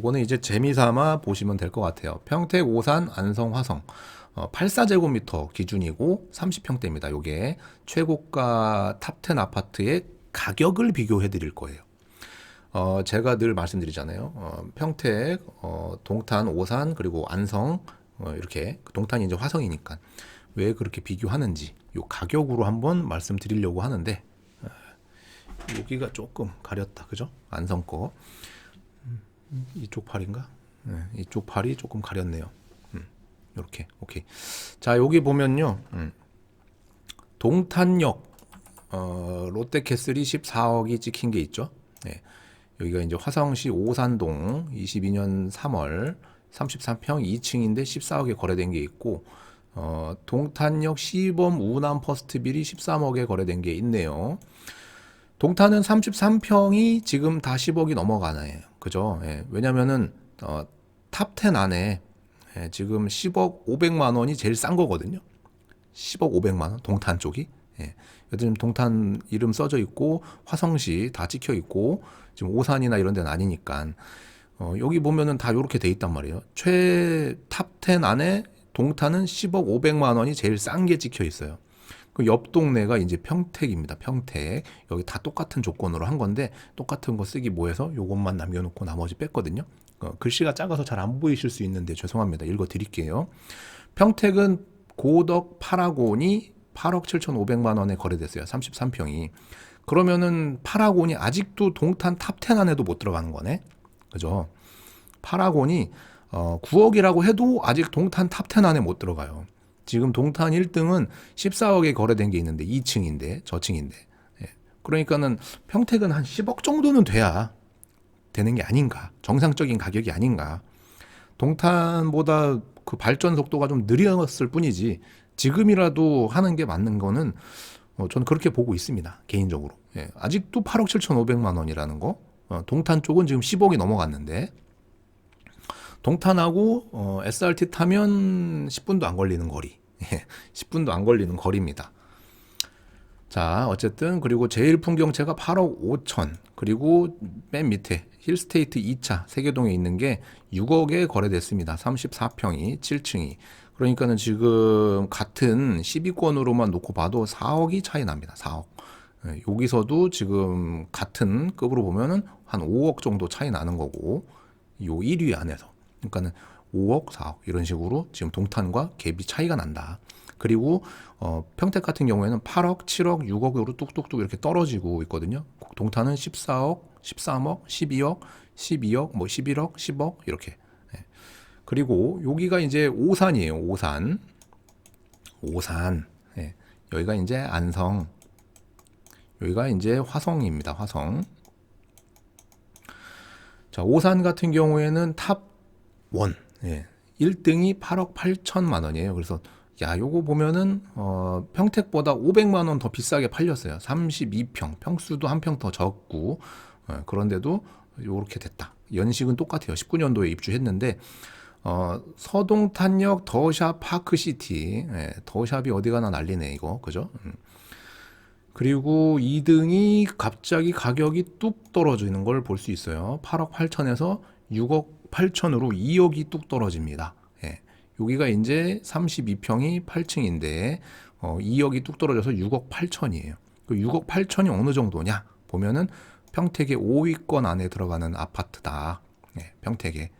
요거는 이제 재미삼아 보시면 될 것 같아요. 평택, 오산, 안성, 화성. 어, 84제곱미터 기준이고 30평대입니다. 요게 최고가 탑10 아파트의 가격을 비교해 드릴 거예요. 어, 제가 늘 말씀드리잖아요. 어, 평택, 어, 동탄, 오산, 그리고 안성, 어, 이렇게 동탄이 이제 화성이니까 왜 그렇게 비교하는지 요 가격으로 한번 말씀드리려고 하는데 어, 여기가 조금 가렸다, 그죠? 안성 거 음, 이쪽 팔인가? 네, 이쪽 팔이 조금 가렸네요. 음, 이렇게 오케이. 자 여기 보면요, 음, 동탄역 어, 롯데캐슬이 14억이 찍힌 게 있죠. 네. 여기가 이제 화성시 오산동 22년 3월 33평 2층인데 14억에 거래된 게 있고 어, 동탄역 시범 우남 퍼스트빌이 13억에 거래된 게 있네요. 동탄은 33평이 지금 다 10억이 넘어가네요. 그죠? 예, 왜냐면은 어, 탑10 안에 예, 지금 10억 500만 원이 제일 싼 거거든요. 10억 500만 원 동탄 쪽이. 예. 요즘 동탄 이름 써져 있고 화성시 다 찍혀 있고 지금 오산이나 이런 데는 아니니까 어, 여기 보면은 다 이렇게 돼 있단 말이에요. 최 탑 10 안에 동탄은 10억 500만 원이 제일 싼 게 찍혀 있어요. 그 옆 동네가 이제 평택입니다. 평택. 여기 다 똑같은 조건으로 한 건데 똑같은 거 쓰기 뭐해서 요것만 남겨놓고 나머지 뺐거든요. 어, 글씨가 작아서 잘 안 보이실 수 있는데 죄송합니다. 읽어 드릴게요. 평택은 고덕 파라곤이 8억 7,500만 원에 거래됐어요. 33평이. 그러면은 파라곤이 아직도 동탄 탑10 안에도 못 들어가는 거네. 그죠? 파라곤이 어, 9억이라고 해도 아직 동탄 탑10 안에 못 들어가요. 지금 동탄 1등은 14억에 거래된 게 있는데 2층인데 저층인데. 예. 그러니까는 평택은 한 10억 정도는 돼야 되는 게 아닌가. 정상적인 가격이 아닌가. 동탄보다 그 발전 속도가 좀 느렸을 뿐이지 지금이라도 하는 게 맞는 거는 어, 저는 그렇게 보고 있습니다. 개인적으로. 예. 아직도 8억 7,500만 원이라는 거. 어, 동탄 쪽은 지금 10억이 넘어갔는데 동탄하고 어, SRT 타면 10분도 안 걸리는 거리. 예. 10분도 안 걸리는 거리입니다. 자, 어쨌든 그리고 제일 풍경채가 8억 5천 그리고 맨 밑에 힐스테이트 2차 세계동에 있는 게 6억에 거래됐습니다. 34평이 7층이 그러니까는 지금 같은 12권으로만 놓고 봐도 4억이 차이 납니다. 4억. 예, 여기서도 지금 같은 급으로 보면은 한 5억 정도 차이 나는 거고 요 1위 안에서 그러니까는 5억, 4억 이런 식으로 지금 동탄과 갭이 차이가 난다. 그리고 어, 평택 같은 경우에는 8억, 7억, 6억으로 뚝뚝뚝 이렇게 떨어지고 있거든요. 동탄은 14억, 13억, 12억, 12억, 뭐 11억, 10억 이렇게. 예. 그리고 여기가 이제 오산이에요. 오산. 오산. 예. 여기가 이제 안성. 여기가 이제 화성입니다. 화성. 자, 오산 같은 경우에는 탑 1. 예. 1등이 8억 8천만 원이에요. 그래서 야, 요거 보면은 어, 평택보다 500만 원 더 비싸게 팔렸어요. 32평. 평수도 한 평 더 적고. 어, 그런데도 요렇게 됐다. 연식은 똑같아요. 19년도에 입주했는데 어, 서동탄역 더샵 파크시티. 예, 더샵이 어디 가나 난리네, 이거. 그죠? 음. 그리고 2등이 갑자기 가격이 뚝 떨어지는 걸 볼 수 있어요. 8억 8천에서 6억 8천으로 2억이 뚝 떨어집니다. 예. 여기가 이제 32평이 8층인데 어, 2억이 뚝 떨어져서 6억 8천이에요. 그 6억 8천이 어느 정도냐 보면은 평택의 5위권 안에 들어가는 아파트다. 예, 평택에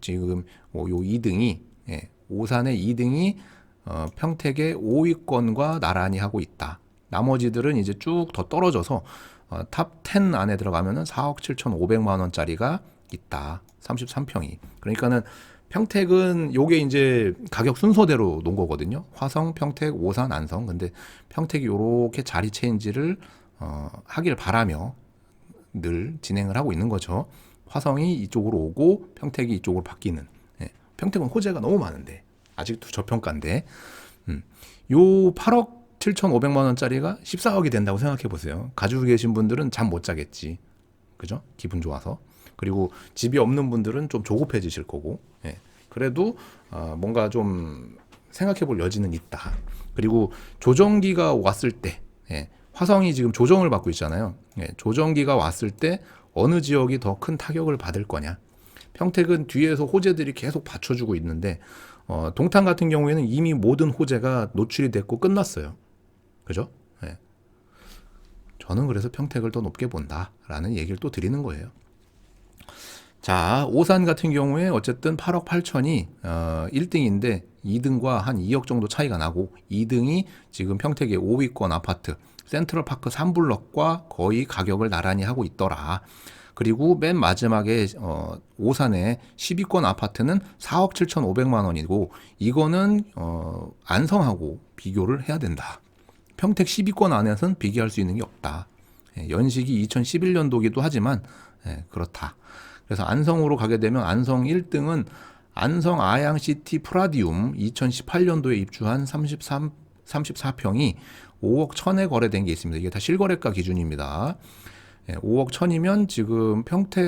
지금 어, 요 2등이 예, 오산의 2등이 어, 평택의 5위권과 나란히 하고 있다. 나머지들은 이제 쭉 더 떨어져서 어, 탑10 안에 들어가면은 4억 7,500만 원짜리가 있다. 33평이. 그러니까는 평택은 요게 이제 가격 순서대로 놓은 거거든요. 화성, 평택, 오산, 안성. 근데 평택이 요렇게 자리 체인지를 어, 하길 바라며 늘 진행을 하고 있는 거죠. 화성이 이쪽으로 오고 평택이 이쪽으로 바뀌는. 예. 평택은 호재가 너무 많은데 아직도 저평가인데. 음. 요 8억 7,500만 원짜리가 14억이 된다고 생각해 보세요. 가지고 계신 분들은 잠 못 자겠지. 그죠? 기분 좋아서. 그리고 집이 없는 분들은 좀 조급해지실 거고. 예. 그래도 어, 뭔가 좀 생각해 볼 여지는 있다. 그리고 조정기가 왔을 때 예. 화성이 지금 조정을 받고 있잖아요. 예. 조정기가 왔을 때 어느 지역이 더 큰 타격을 받을 거냐. 평택은 뒤에서 호재들이 계속 받쳐주고 있는데 어, 동탄 같은 경우에는 이미 모든 호재가 노출이 됐고 끝났어요. 그죠? 예. 저는 그래서 평택을 더 높게 본다라는 얘기를 또 드리는 거예요. 자, 오산 같은 경우에 어쨌든 8억 8천이 어, 1등인데 2등과 한 2억 정도 차이가 나고 2등이 지금 평택의 5위권 아파트 센트럴파크 3블럭과 거의 가격을 나란히 하고 있더라. 그리고 맨 마지막에 어, 오산의 10위권 아파트는 4억 7천5백만 원이고 이거는 어, 안성하고 비교를 해야 된다. 평택 10위권 안에서는 비교할 수 있는 게 없다. 예, 연식이 2011년도기도 하지만 예, 그렇다. 그래서 안성으로 가게 되면 안성 1등은 안성 아양시티 프라디움 2018년도에 입주한 33 34평이 5억 1천에 거래된 게 있습니다. 이게 다 실거래가 기준입니다. 예, 5억 1천이면 지금 평택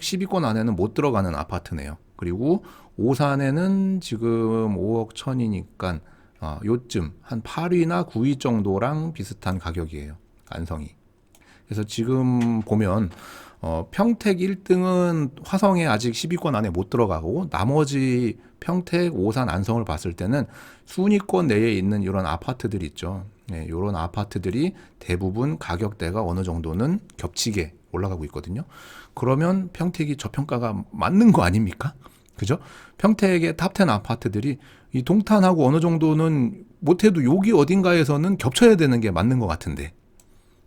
10위권 안에는 못 들어가는 아파트네요. 그리고 오산에는 지금 5억 1천이니까 아, 요쯤 한 8위나 9위 정도랑 비슷한 가격이에요. 안성이. 그래서 지금 보면 어, 평택 1등은 화성에 아직 10위권 안에 못 들어가고 나머지 평택, 오산, 안성을 봤을 때는 순위권 내에 있는 이런 아파트들 있죠. 네, 이런 아파트들이 대부분 가격대가 어느 정도는 겹치게 올라가고 있거든요. 그러면 평택이 저평가가 맞는 거 아닙니까? 그죠? 평택의 탑10 아파트들이 이 동탄하고 어느 정도는 못해도 여기 어딘가에서는 겹쳐야 되는 게 맞는 것 같은데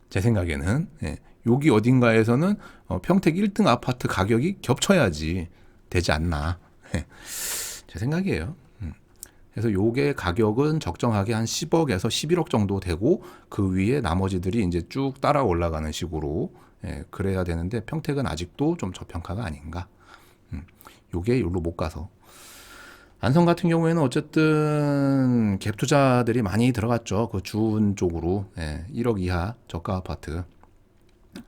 제 생각에는 예, 여기 어딘가에서는 어, 평택 1등 아파트 가격이 겹쳐야지 되지 않나 예, 제 생각이에요. 음. 그래서 요게 가격은 적정하게 한 10억에서 11억 정도 되고 그 위에 나머지들이 이제 쭉 따라 올라가는 식으로 예, 그래야 되는데 평택은 아직도 좀 저평가가 아닌가. 음, 요게 여기로 못 가서. 안성 같은 경우에는 어쨌든 갭 투자들이 많이 들어갔죠. 그 주운 쪽으로. 예, 1억 이하 저가 아파트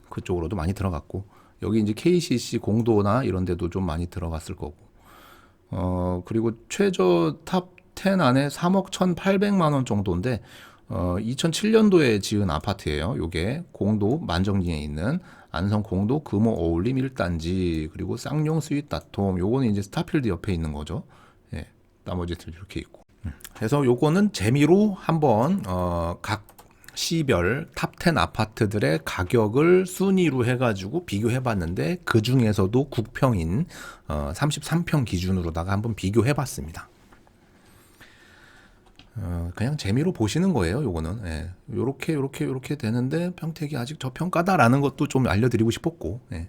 그쪽으로도 많이 들어갔고 여기 이제 KCC 공도나 이런 데도 좀 많이 들어갔을 거고. 어 그리고 최저 탑 10 안에 3억 1,800만 원 정도인데 어 2007년도에 지은 아파트예요. 요게 공도 만정리에 있는 안성 공도 금호 어울림 1단지 그리고 쌍용 스윗 다톰 요거는 이제 스타필드 옆에 있는 거죠. 예. 나머지들 이렇게 있고. 음. 그래서 요거는 재미로 한번 어, 각 시별 탑10 아파트들의 가격을 순위로 해가지고 비교해 봤는데 그 중에서도 국평인 어, 33평 기준으로다가 한번 비교해 봤습니다. 어, 그냥 재미로 보시는 거예요. 요거는 예. 요렇게 요렇게 요렇게 되는데 평택이 아직 저평가다라는 것도 좀 알려드리고 싶었고 예.